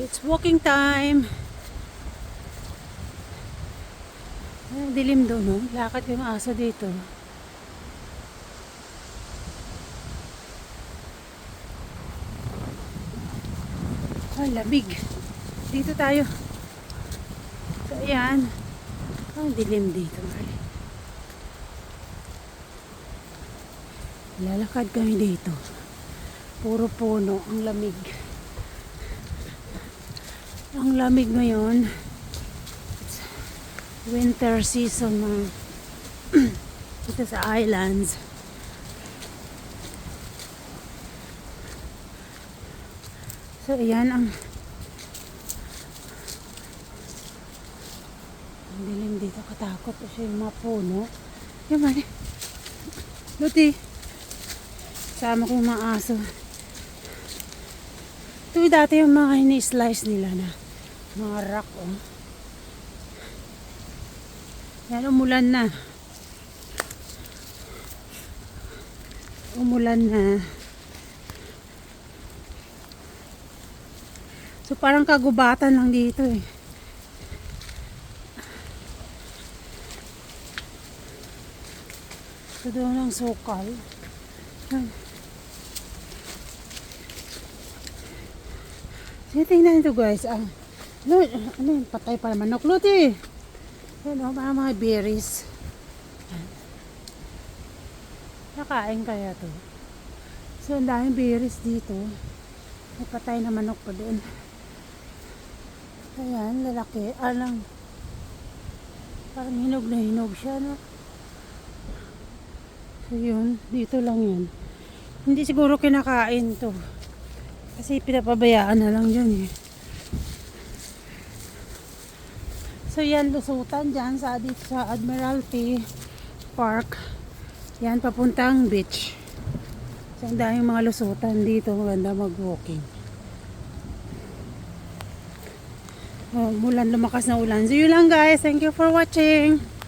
It's walking time. Ay, dilim doon, no? Lakad yung aso dito. Ang labig. Dito tayo. So, ayan. Ang dilim dito. Lalakad kami dito. Puro puno. Ang lamig. Ang lamig ngayon. It's winter season na dito sa islands. So, ayan ang ang dilim dito katakot kasi yung mga puno. Yung mali. Luti. Sama ko mga aso. Ito dati yung mga ini-slice nila na mga rock oh. Yan, umulan na. Umulan na. So parang kagubatan lang dito eh. So doon ang sukal. Yan. So tingnan nito guys. Ah, ano, ano yung patay pa manok? Luti! Yan o, mga mga berries. Nakain kaya to. So ang daming berries dito. May patay na manok pa doon. Ayan, lalaki. Alang, parang hinog na hinog siya, no? So yun, dito lang yan. Hindi siguro kinakain to. Kasi pinapabayaan na lang dyan eh. So yan, lusutan dyan sa, sa Admiralty Park. Yan, papuntang beach. So ang daming mga lusutan dito. Maganda mag-walking. Oh, mulan lumakas na ulan. So yun lang guys. Thank you for watching.